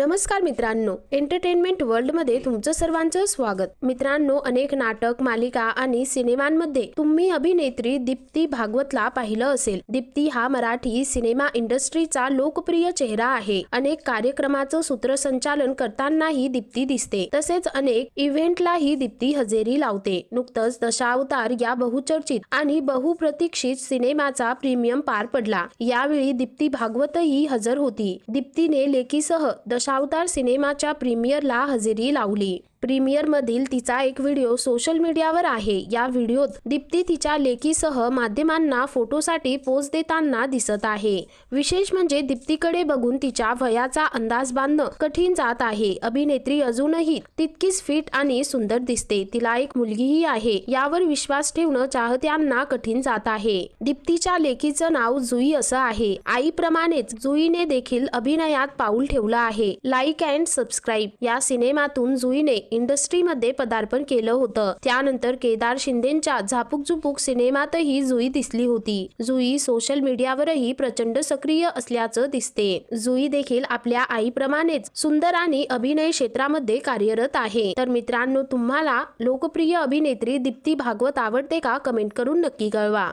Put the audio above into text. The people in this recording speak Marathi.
नमस्कार मित्रांनो एंटरटेनमेंट वर्ल्डमध्ये तुमचं सर्वांचं स्वागत. मित्रांनो अनेक नाटक मालिका आणि सिनेमांमध्ये तुम्ही अभिनेत्री दीप्ती भागवतला पाहिलं असेल. दीप्ती हा मराठी सिनेमा इंडस्ट्रीचा लोकप्रिय चेहरा आहे. अनेक कार्यक्रमाचं सूत्रसंचालन करतानाही दीप्ती दिसते. तसेच अनेक इव्हेंटलाही दीप्ती हजेरी लावते. नुकतंच दशावतार या बहुचर्चित आणि बहुप्रतीक्षित सिनेमाचा प्रीमियम पार पडला. यावेळी दीप्ती भागवतही हजर होती. दीप्तीने दशा सावतार सिनेमाच्या प्रीमियरला हजेरी लावली. प्रीमियर मधील तिचा एक व्हिडिओ सोशल मीडियावर आहे. या व्हिडिओत दीप्ती तिच्या लेकीसह माध्यमांना फोटोसाठी पोज देताना दिसत आहे. विशेष म्हणजे दीप्तीकडे बघून तिच्या वयाचा अंदाज बांधणं कठीण जात आहे. अभिनेत्री अजूनही तितकीच फिट आणि सुंदर दिसते. तिला एक मुलगीही आहे. यावर विश्वास ठेवणं चाहत्यांना कठीण जात आहे. दीप्तीच्या लेकीचं नाव जुई असं आहे. आईप्रमाणेच जुईने देखील अभिनयात पाऊल ठेवलं आहे. लाईक अँड सबस्क्राईब या सिनेमातून जुईने इंडस्ट्रीमध्ये पदार्पण केलं होतं. त्यानंतर केदार शिंदेच्या झापूक झुपूक सिनेमातही जुई दिसली होती. जुई सोशल मीडियावरही प्रचंड सक्रिय असल्याचं दिसते. जुई देखील आपल्या आईप्रमाणेच सुंदर आणि अभिनय क्षेत्रामध्ये कार्यरत आहे. तर मित्रांनो तुम्हाला लोकप्रिय अभिनेत्री दीप्ती भागवत आवडते का? कमेंट करून नक्की कळवा.